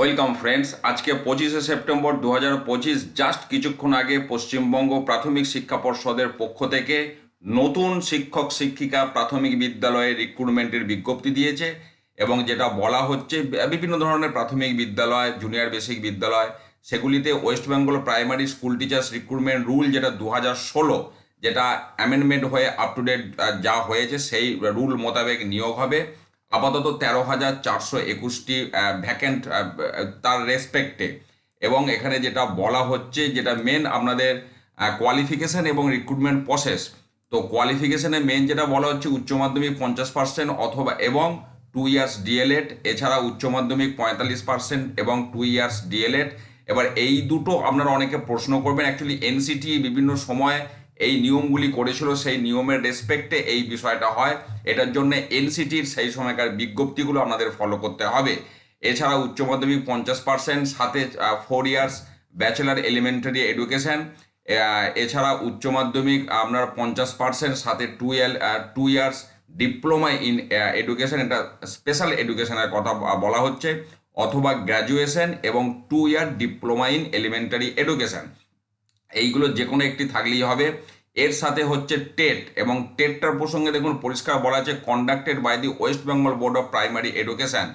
Welcome friends আজকে পঁচিশে September দু পঁচিশ জাস্ট কিছুক্ষণ আগে পশ্চিমবঙ্গ প্রাথমিক শিক্ষা পর্ষদের পক্ষ থেকে নতুন শিক্ষক শিক্ষিকা প্রাথমিক বিদ্যালয়ে রিক্রুটমেন্টের বিজ্ঞপ্তি দিয়েছে এবং যেটা বলা হচ্ছে, বিভিন্ন ধরনের প্রাথমিক বিদ্যালয় জুনিয়র বেসিক বিদ্যালয়, সেগুলিতে West Bengal primary school teachers recruitment rule যেটা দু হাজার ষোলো, যেটা অ্যামেন্ডমেন্ট হয়ে আপ টু ডেট যা হয়েছে, সেই রুল মোতাবেক নিয়োগ হবে। আপাতত তেরো হাজার চারশো একুশটি ভ্যাকেন্ট তার রেসপেক্টে এবং এখানে যেটা বলা হচ্ছে, যেটা মেন আপনাদের কোয়ালিফিকেশন এবং রিক্রুটমেন্ট প্রসেস তো কোয়ালিফিকেশানে মেন যেটা বলা হচ্ছে, উচ্চ মাধ্যমিক পঞ্চাশ পার্সেন্ট অথবা এবং টু ইয়ার্স ডিএলএড এছাড়া উচ্চ মাধ্যমিক পঁয়তাল্লিশ পার্সেন্ট এবং টু ইয়ার্স ডিএলএড এবার এই দুটো আপনারা অনেকে প্রশ্ন করবেন। অ্যাকচুয়ালি এনসিটি বিভিন্ন সময় এই নিয়মগুলি করেছিল, সেই নিয়মের রেসপেক্টে এই বিষয়টা হয়। এটার জন্য এনসিটির সেই সময়কার বিজ্ঞপ্তিগুলো আপনাদের ফলো করতে হবে। এছাড়া উচ্চ মাধ্যমিক পঞ্চাশ পার্সেন্ট সাথে four years bachelor elementary education এছাড়া উচ্চ মাধ্যমিক আপনার পঞ্চাশ পার্সেন্ট সাথে twelve two years diploma in education এটা স্পেশাল এডুকেশনের কথা বলা হচ্ছে, অথবা গ্র্যাজুয়েশন এবং two year diploma in elementary education এইগুলো যে কোনো একটি থাকলেই হবে। এর সাথে হচ্ছে টেট এবং টেটটার প্রসঙ্গে দেখুন পরিষ্কার বলা আছে conducted by the West Bengal board of primary education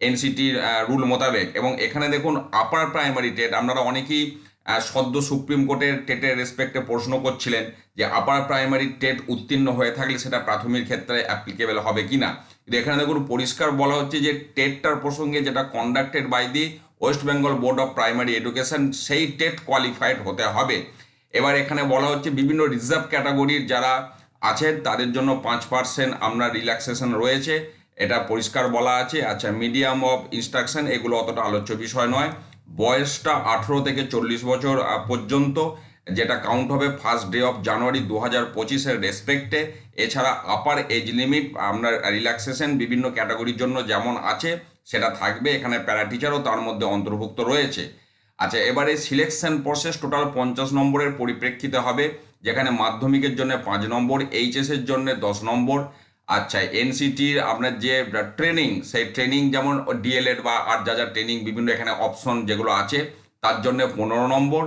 এনসিটির rule মোতাবেক। এবং এখানে দেখুন আপার প্রাইমারি টেট, আপনারা অনেকেই সদ্য সুপ্রিম কোর্টের টেটের রেসপেক্টে প্রশ্ন করছিলেন যে আপার প্রাইমারি টেট উত্তীর্ণ হয়ে থাকলে সেটা প্রাথমিক ক্ষেত্রে অ্যাপ্লিকেবল হবে কি না কিন্তু এখানে দেখুন পরিষ্কার বলা হচ্ছে যে টেটটার প্রসঙ্গে যেটা conducted by the West Bengal board of primary education সেই টেট কোয়ালিফাইড হতে হবে। এবার এখানে বলা হচ্ছে বিভিন্ন রিজার্ভ ক্যাটাগরির যারা আছেন, তাদের জন্য পাঁচ পার্সেন্ট আপনার রিল্যাক্সেশন রয়েছে, এটা পরিষ্কার বলা আছে। আচ্ছা মিডিয়াম অফ ইনস্ট্রাকশন, এগুলো অতটা আলোচ্য বিষয় নয়। বয়সটা আঠেরো থেকে চল্লিশ বছর পর্যন্ত, যেটা কাউন্ট হবে ফার্স্ট ডে অফ জানুয়ারি দু হাজার পঁচিশের রেসপেক্টে এছাড়া আপার এজ লিমিট আপনার রিল্যাক্সেশন বিভিন্ন ক্যাটাগরির জন্য যেমন আছে সেটা থাকবে, এখানে প্যারা টিচারও তার মধ্যে অন্তর্ভুক্ত রয়েছে। আচ্ছা এবারে সিলেকশন প্রসেস টোটাল পঞ্চাশ নম্বরের পরিপ্রেক্ষিতে হবে, যেখানে মাধ্যমিকের জন্য পাঁচ নম্বর এইচএসের জন্য দশ নম্বর। আচ্ছা এনসিটির আপনার যে ট্রেনিং সেই ট্রেনিং যেমন ডিএলএড বা আর যা যা ট্রেনিং বিভিন্ন এখানে অপশন যেগুলো আছে, তার জন্য পনেরো নম্বর।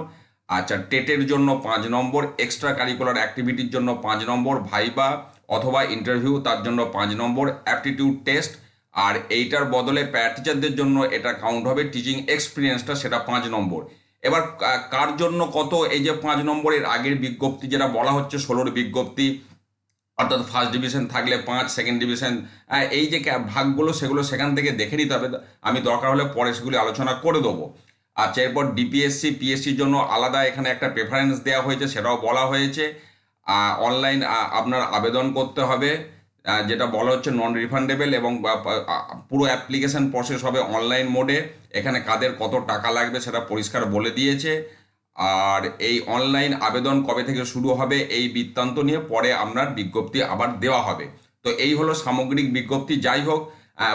আচ্ছা টেটের জন্য পাঁচ নম্বর এক্সট্রা কারিকুলার অ্যাক্টিভিটির জন্য পাঁচ নম্বর ভাইবা অথবা ইন্টারভিউ তার জন্য পাঁচ নম্বর অ্যাপটিটিউড টেস্ট আর এইটার বদলে প্যারা টিচারদের জন্য এটা কাউন্ট হবে টিচিং এক্সপিরিয়েন্সটা সেটা পাঁচ নম্বর। এবার কার জন্য কত? এই যে পাঁচ নম্বরের আগের বিজ্ঞপ্তি যেটা বলা হচ্ছে, ষোলোর বিজ্ঞপ্তি, অর্থাৎ ফার্স্ট ডিভিশন থাকলে পাঁচ সেকেন্ড ডিভিশন এই যে ভাগগুলো, সেগুলো সেখান থেকে দেখে নিতে হবে। আমি দরকার হলে পরে সেগুলি আলোচনা করে দেবো। আচ্ছা এরপর ডিপিএসসি পিএসসির জন্য আলাদা এখানে একটা প্রেফারেন্স দেওয়া হয়েছে, সেটাও বলা হয়েছে। অনলাইন আপনার আবেদন করতে হবে। যেটা বলা হচ্ছে নন রিফান্ডেবল এবং পুরো অ্যাপ্লিকেশন প্রসেস হবে অনলাইন মোডে এখানে কাদের কত টাকা লাগবে সেটা পরিষ্কার বলে দিয়েছে। আর এই অনলাইন আবেদন কবে থেকে শুরু হবে এই বৃত্তান্ত নিয়ে পরে আপনার বিজ্ঞপ্তি আবার দেওয়া হবে। তো এই হলো সামগ্রিক বিজ্ঞপ্তি। যাই হোক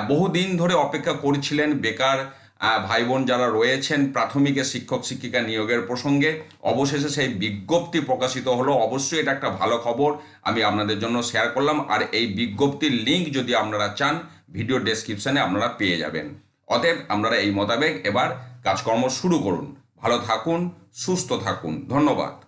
বহুদিন ধরে অপেক্ষা করছিলেন বেকার ভাই বোন যারা রয়েছেন প্রাথমিকের শিক্ষক শিক্ষিকা নিয়োগের প্রসঙ্গে, অবশেষে সেই বিজ্ঞপ্তি প্রকাশিত হলো। অবশ্যই এটা একটা ভালো খবর, আমি আপনাদের জন্য শেয়ার করলাম। আর এই বিজ্ঞপ্তির লিঙ্ক যদি আপনারা চান ভিডিও ডেসক্রিপশানে আপনারা পেয়ে যাবেন। অতএব আপনারা এই মোতাবেক এবার কাজকর্ম শুরু করুন। ভালো থাকুন, সুস্থ থাকুন। ধন্যবাদ।